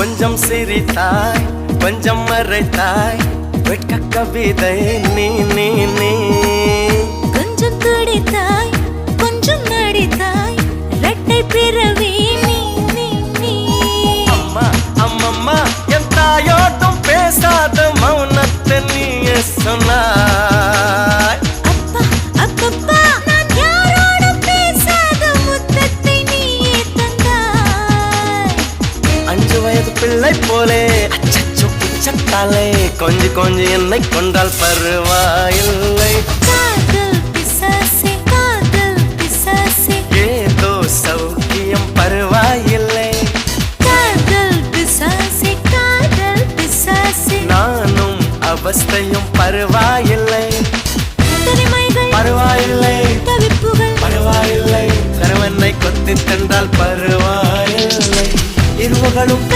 கொஞ்சம் சிரித்தாய் கொஞ்சம் மறைத்தாய். வெட்க கவிதை நீ நீ நீ. வயது பிள்ளை போலே. அச்சச்சோ பிச்சத்தாலே கொஞ்சி கொஞ்சி என்னை கொண்டால் பருவாயில்லை. ஏதோ சௌக்கியம் பருவாயில்லை. நானும் அவஸ்தையும் பருவாயில்லை. பருவாயில்லை. பருவாயில்லை. கருவனை கொத்தி தந்தால் பருவாயில்லை. இருவகளும்